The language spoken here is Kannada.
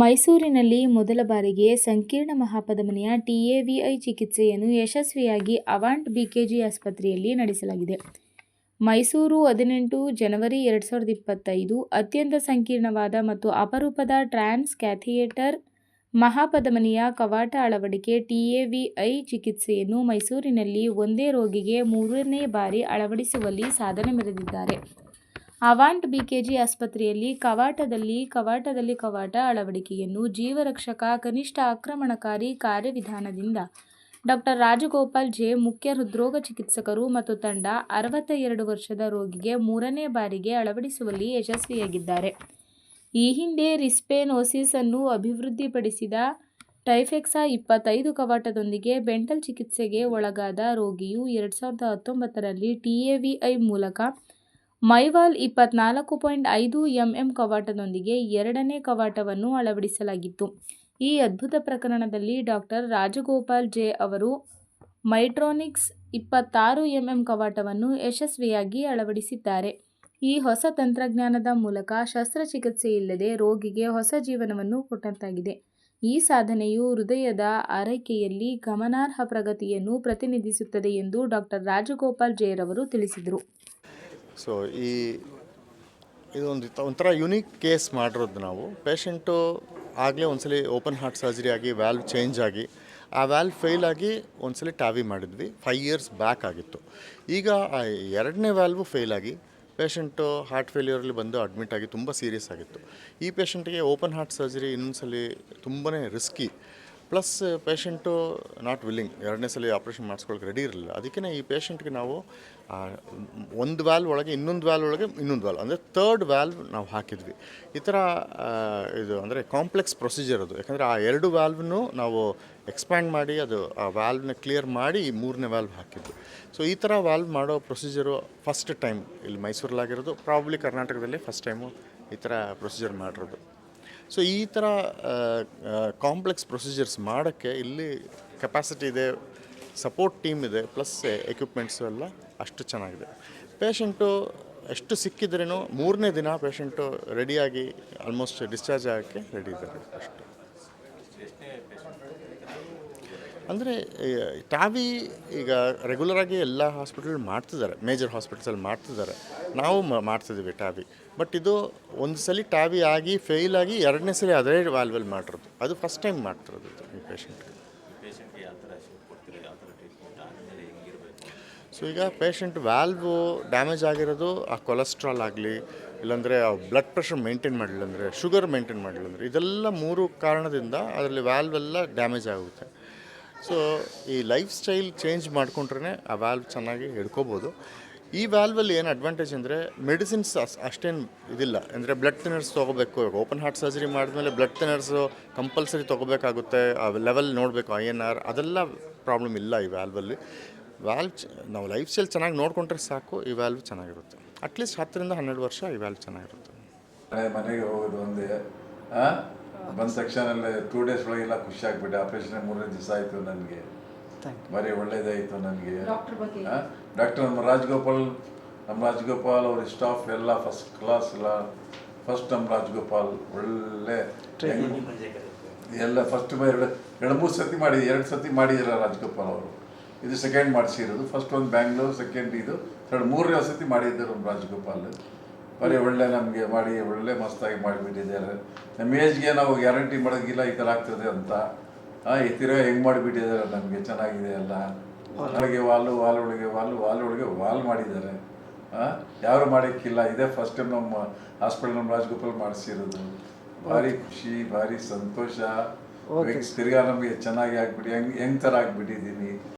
ಮೈಸೂರಿನಲ್ಲಿ ಮೊದಲ ಬಾರಿಗೆ ಸಂಕೀರ್ಣ ಮಹಾಪಧಮನಿಯ ಟಿಎವಿಐ ಚಿಕಿತ್ಸೆಯನ್ನು ಯಶಸ್ವಿಯಾಗಿ ಅವಾಂಟ್ ಬಿಕೆಜಿ ಆಸ್ಪತ್ರೆಯಲ್ಲಿ ನಡೆಸಲಾಗಿದೆ. ಮೈಸೂರು ಹದಿನೆಂಟು ಜನವರಿ ಎರಡು ಸಾವಿರದ ಇಪ್ಪತ್ತೈದು ಅತ್ಯಂತ ಸಂಕೀರ್ಣವಾದ ಮತ್ತು ಅಪರೂಪದ ಟ್ರಾನ್ಸ್ ಕ್ಯಾಥಿಯೇಟರ್ ಮಹಾಪದಮನಿಯ ಕವಾಟ ಅಳವಡಿಕೆ ಟಿಎವಿಐ ಚಿಕಿತ್ಸೆಯನ್ನು ಮೈಸೂರಿನಲ್ಲಿ ಒಂದೇ ರೋಗಿಗೆ ಮೂರನೇ ಬಾರಿ ಅಳವಡಿಸುವಲ್ಲಿ ಸಾಧನೆ ಮೆರೆದಿದ್ದಾರೆ. ಅವಾಂಟ್ ಬಿಕೆಜಿ ಆಸ್ಪತ್ರೆಯಲ್ಲಿ ಕವಾಟದಲ್ಲಿ ಕವಾಟದಲ್ಲಿ ಕವಾಟ ಅಳವಡಿಕೆಯನ್ನು ಜೀವರಕ್ಷಕ ಕನಿಷ್ಠ ಆಕ್ರಮಣಕಾರಿ ಕಾರ್ಯವಿಧಾನದಿಂದ ಡಾಕ್ಟರ್ ರಾಜಗೋಪಾಲ್ ಜೆ, ಮುಖ್ಯ ಹೃದ್ರೋಗ ಚಿಕಿತ್ಸಕರು ಮತ್ತು ತಂಡ, ಅರವತ್ತ ವರ್ಷದ ರೋಗಿಗೆ ಮೂರನೇ ಬಾರಿಗೆ ಅಳವಡಿಸುವಲ್ಲಿ ಯಶಸ್ವಿಯಾಗಿದ್ದಾರೆ. ಈ ಹಿಂದೆ ರಿಸ್ಪೇನೋಸಿಸ್ ಅನ್ನು ಅಭಿವೃದ್ಧಿಪಡಿಸಿದ ಟೈಫೆಕ್ಸಾ ಇಪ್ಪತ್ತೈದು ಕವಾಟದೊಂದಿಗೆ ಬೆಂಟಲ್ ಚಿಕಿತ್ಸೆಗೆ ಒಳಗಾದ ರೋಗಿಯು ಎರಡು ಸಾವಿರದ ಹತ್ತೊಂಬತ್ತರಲ್ಲಿ ಟಿ ಎ ವಿ ಐ ಮೂಲಕ ಮೈವಾಲ್ ಇಪ್ಪತ್ನಾಲ್ಕು ಪಾಯಿಂಟ್ ಐದು ಎಂಎಂ ಕವಾಟದೊಂದಿಗೆ ಎರಡನೇ ಕವಾಟವನ್ನು ಅಳವಡಿಸಲಾಗಿತ್ತು. ಈ ಅದ್ಭುತ ಪ್ರಕರಣದಲ್ಲಿ ಡಾಕ್ಟರ್ ರಾಜಗೋಪಾಲ್ ಜೆ ಅವರು ಮೈಟ್ರಾನಿಕ್ಸ್ ಇಪ್ಪತ್ತಾರು ಎಂಎಂ ಕವಾಟವನ್ನು ಯಶಸ್ವಿಯಾಗಿ ಅಳವಡಿಸಿದ್ದಾರೆ. ಈ ಹೊಸ ತಂತ್ರಜ್ಞಾನದ ಮೂಲಕ ಶಸ್ತ್ರಚಿಕಿತ್ಸೆಯಿಲ್ಲದೆ ರೋಗಿಗೆ ಹೊಸ ಜೀವನವನ್ನು ಕೊಟ್ಟಂತಾಗಿದೆ. ಈ ಸಾಧನೆಯು ಹೃದಯದ ಆರೈಕೆಯಲ್ಲಿ ಗಮನಾರ್ಹ ಪ್ರಗತಿಯನ್ನು ಪ್ರತಿನಿಧಿಸುತ್ತದೆ ಎಂದು ಡಾಕ್ಟರ್ ರಾಜಗೋಪಾಲ್ ಜೆ ರವರು ತಿಳಿಸಿದರು. ಸೊ ಈ, ಇದೊಂದು, ಒಂಥರ ಯುನೀಕ್ ಕೇಸ್ ಮಾಡಿರೋದು ನಾವು. ಪೇಷಂಟು ಆಗಲೇ ಒಂದ್ಸಲಿ ಓಪನ್ ಹಾರ್ಟ್ ಸರ್ಜರಿ ಆಗಿ ವ್ಯಾಲ್ವ್ ಚೇಂಜ್ ಆಗಿ, ಆ ವ್ಯಾಲ್ವ್ ಫೇಲ್ ಆಗಿ ಒಂದ್ಸಲಿ ಟ್ಯಾವಿ ಮಾಡಿದ್ವಿ. ಫೈವ್ ಇಯರ್ಸ್ ಬ್ಯಾಕ್ ಆಗಿತ್ತು. ಈಗ ಆ ಎರಡನೇ ವ್ಯಾಲ್ವು ಫೇಲ್ ಆಗಿ ಪೇಷಂಟು ಹಾರ್ಟ್ ಫೇಲ್ಯೂರಲ್ಲಿ ಬಂದು ಅಡ್ಮಿಟ್ ಆಗಿ ತುಂಬ ಸೀರಿಯಸ್ ಆಗಿತ್ತು. ಈ ಪೇಷಂಟಿಗೆ ಓಪನ್ ಹಾರ್ಟ್ ಸರ್ಜರಿ ಇನ್ನೊಂದ್ಸಲಿ ತುಂಬಾ risky plus patient not willing ಎರಡನೇ ಸಲ ಆಪ್ರೇಷನ್ ಮಾಡಿಸ್ಕೊಳ್ಳೋಕೆ ರೆಡಿ ಇರಲಿಲ್ಲ. ಅದಕ್ಕೆ ಈ ಪೇಷಂಟ್ಗೆ ನಾವು ಒಂದು ವ್ಯಾಲ್ವ್ ಒಳಗೆ ಇನ್ನೊಂದು ವ್ಯಾಲ್ವ್ ಒಳಗೆ ಇನ್ನೊಂದು ವ್ಯಾಲ್ವ್ ಅಂದರೆ ತರ್ಡ್ ವ್ಯಾಲ್ವ್ ನಾವು ಹಾಕಿದ್ವಿ. ಈ ಥರ ಇದು ಅಂದರೆ ಕಾಂಪ್ಲೆಕ್ಸ್ ಪ್ರೊಸೀಜರ್ ಅದು. ಯಾಕಂದರೆ ಆ ಎರಡು ವ್ಯಾಲ್ವ್ನು ನಾವು ಎಕ್ಸ್ಪ್ಯಾಂಡ್ ಮಾಡಿ ಅದು, ಆ ವ್ಯಾಲ್ವ್ನ ಕ್ಲಿಯರ್ ಮಾಡಿ ಮೂರನೇ ವ್ಯಾಲ್ವ್ ಹಾಕಿದ್ವಿ. ಸೊ ಈ ಥರ ವ್ಯಾಲ್ವ್ ಮಾಡೋ ಪ್ರೊಸೀಜರು ಫಸ್ಟ್ ಟೈಮ್ ಇಲ್ಲಿ ಮೈಸೂರಲ್ಲಾಗಿರೋದು. ಪ್ರಾಬ್ಲಿ ಕರ್ನಾಟಕದಲ್ಲಿ ಫಸ್ಟ್ ಟೈಮು ಈ ಥರ ಪ್ರೊಸೀಜರ್ ಮಾಡಿರೋದು. ಸೊ ಈ ಥರ ಕಾಂಪ್ಲೆಕ್ಸ್ ಪ್ರೊಸೀಜರ್ಸ್ ಮಾಡೋಕ್ಕೆ ಇಲ್ಲಿ ಕೆಪಾಸಿಟಿ ಇದೆ ಸಪೋರ್ಟ್ ಟೀಮ್ ಇದೆ ಪ್ಲಸ್ ಎಕ್ವಿಪ್ಮೆಂಟ್ಸು ಎಲ್ಲ ಅಷ್ಟು ಚೆನ್ನಾಗಿದೆ. ಪೇಷಂಟು ಎಷ್ಟು ಸಿಕ್ಕಿದ್ರೂ ಮೂರನೇ ದಿನ ಪೇಷಂಟು ರೆಡಿಯಾಗಿ ಆಲ್ಮೋಸ್ಟ್ ಡಿಸ್ಚಾರ್ಜ್ ಆಗೋಕ್ಕೆ ರೆಡಿ ಇದ್ದಾರೆ ಅಷ್ಟು. ಅಂದರೆ ಟಾವಿ ಈಗ ರೆಗ್ಯುಲರಾಗಿ ಎಲ್ಲ ಹಾಸ್ಪಿಟಲ್ ಮಾಡ್ತಿದ್ದಾರೆ. ಮೇಜರ್ ಹಾಸ್ಪಿಟಲ್ಸಲ್ಲಿ ಮಾಡ್ತಿದ್ದಾರೆ. ನಾವು ಮಾಡ್ತಿದ್ದೀವಿ ಟಾವಿ. ಬಟ್ ಇದು ಒಂದು ಸಲ ಟಾವಿ ಆಗಿ ಫೇಲ್ ಆಗಿ ಎರಡನೇ ಸಲ ಅದೇ ವ್ಯಾಲ್ವಲ್ಲಿ ಮಾಡಿರೋದು. ಅದು ಫಸ್ಟ್ ಟೈಮ್ ಮಾಡ್ತಿರೋದು ಈ ಪೇಷಂಟ್ಗೆ ಸೊ ಈಗ ಪೇಷಂಟ್ ವ್ಯಾಲ್ವು ಡ್ಯಾಮೇಜ್ ಆಗಿರೋದು ಆ ಕೊಲೆಸ್ಟ್ರಾಲ್ ಆಗಲಿ ಇಲ್ಲಾಂದರೆ ಆ ಬ್ಲಡ್ ಪ್ರೆಷರ್ ಮೇಂಟೈನ್ ಮಾಡಲಿಲ್ಲ ಅಂದರೆ ಶುಗರ್ ಮೇಂಟೈನ್ ಮಾಡಲಿಲ್ಲ ಅಂದರೆ ಇದೆಲ್ಲ ಮೂರು ಕಾರಣದಿಂದ ಅದರಲ್ಲಿ ವ್ಯಾಲ್ವೆಲ್ಲ ಡ್ಯಾಮೇಜ್ ಆಗುತ್ತೆ. ಸೊ, ಈ ಲೈಫ್ ಸ್ಟೈಲ್ ಚೇಂಜ್ ಮಾಡಿಕೊಂಡ್ರೆ ಆ ವ್ಯಾಲ್ವ್ ಚೆನ್ನಾಗಿ ಹಿಡ್ಕೋಬೋದು. ಈ ವ್ಯಾಲ್ವಲ್ಲಿ ಏನು ಅಡ್ವಾಂಟೇಜ್ ಅಂದರೆ ಮೆಡಿಸಿನ್ಸ್ ಅಷ್ಟೇನು ಇದಿಲ್ಲ. ಅಂದರೆ ಬ್ಲಡ್ ಥಿನ್ನರ್ಸ್ ತೊಗೋಬೇಕು ಓಪನ್ ಹಾರ್ಟ್ ಸರ್ಜರಿ ಮಾಡಿದ್ಮೇಲೆ ಬ್ಲಡ್ ಥಿನ್ನರ್ಸು ಕಂಪಲ್ಸರಿ ತೊಗೋಬೇಕಾಗುತ್ತೆ, ಆ ಲೆವೆಲ್ ನೋಡಬೇಕು ಐ ಎನ್ ಆರ್ ಅದೆಲ್ಲ ಪ್ರಾಬ್ಲಮ್ ಇಲ್ಲ ಈ ವ್ಯಾಲ್ವಲ್ಲಿ ವ್ಯಾಲ್ವ್ ನಾವು ಲೈಫ್ ಸ್ಟೈಲ್ ಚೆನ್ನಾಗಿ ನೋಡಿಕೊಂಡ್ರೆ ಸಾಕು, ಈ ವ್ಯಾಲ್ವ್ ಚೆನ್ನಾಗಿರುತ್ತೆ. ಅಟ್ಲೀಸ್ಟ್ ಹತ್ತರಿಂದ ಹನ್ನೆರಡು ವರ್ಷ ಈ ವ್ಯಾಲ್ವ್ ಚೆನ್ನಾಗಿರುತ್ತೆ. ಮನೆಗೆ ಹೋಗೋದು ಒಂದೇ? ಬಂದ ತಕ್ಷಣ ಟೂ ಡೇಸ್ ಒಳಗೆಲ್ಲ ಖುಷಿ ಆಗ್ಬಿಟ್ಟೆ. ಆಪರೇಷನ್ ಮೂರನೇ ದಿವಸ ಆಯಿತು ನನಗೆ. ಬರೀ ಒಳ್ಳೇದಾಯಿತು ನನಗೆ. ಡಾಕ್ಟರ್ ನಮ್ಮ ರಾಜ್ಗೋಪಾಲ್ ನಮ್ಮ ರಾಜ್ಗೋಪಾಲ್ ಅವ್ರ ಸ್ಟಾಫ್ ಎಲ್ಲ ಫಸ್ಟ್ ಕ್ಲಾಸ್ ಎಲ್ಲ ಫಸ್ಟ್ ನಮ್ಮ ರಾಜ್ಗೋಪಾಲ್. ಒಳ್ಳೆ ಎಲ್ಲ ಫಸ್ಟ್ ಎರಡು ಎರಡು ಮೂರು ಸತಿ ಮಾಡಿ ಎರಡು ಸತಿ ಮಾಡಿದಿರ ರಾಜ್ಗೋಪಾಲ್ ಅವರು. ಇದು ಸೆಕೆಂಡ್ ಮಾಡಿಸಿರೋದು. ಫಸ್ಟ್ ಒಂದು ಬ್ಯಾಂಗ್ಳೂರ್ ಸೆಕೆಂಡ್ ಇದು. ಥರ್ಡ್ ಮೂರನೇ ಸತಿ ಮಾಡಿದ್ದರು ನಮ್ಮ ರಾಜಗೋಪಾಲ್. ಬರೀ ಒಳ್ಳೆ ನಮಗೆ ಮಾಡಿ ಒಳ್ಳೆ ಮಸ್ತಾಗಿ ಮಾಡಿಬಿಟ್ಟಿದ್ದಾರೆ. ನಮ್ಮ ಏಜ್ಗೆ ನಾವು ಗ್ಯಾರಂಟಿ ಮಾಡೋಕ್ಕಿಲ್ಲ ಈ ಥರ ಆಗ್ತದೆ ಅಂತ. ಹಾಂ ಈ ತಿರ ಹೆಂಗೆ ಮಾಡಿಬಿಟ್ಟಿದ್ದಾರೆ ನಮಗೆ ಚೆನ್ನಾಗಿದೆ ಎಲ್ಲ ಒಳಗೆ ವಾಲು ವಾಲ್ ಒಳಗೆ ವಾಲು ವಾಲ್ ಒಳಗೆ ವಾಲ್ ಮಾಡಿದ್ದಾರೆ. ಯಾರು ಮಾಡೋಕ್ಕಿಲ್ಲ. ಇದೇ ಫಸ್ಟ್ ಟೈಮ್ ನಮ್ಮ ಹಾಸ್ಪಿಟಲ್ ನಮ್ಮ ರಾಜಗೋಪಾಲ್ ಮಾಡಿಸಿರೋದು. ಭಾರಿ ಖುಷಿ ಭಾರಿ ಸಂತೋಷ. ತಿರ್ಗಾ ನಮಗೆ ಚೆನ್ನಾಗಿ ಆಗ್ಬಿಟ್ಟು ಹೆಂಗೆ ಹೆಂಗ್ ಥರ ಆಗ್ಬಿಟ್ಟಿದ್ದೀನಿ.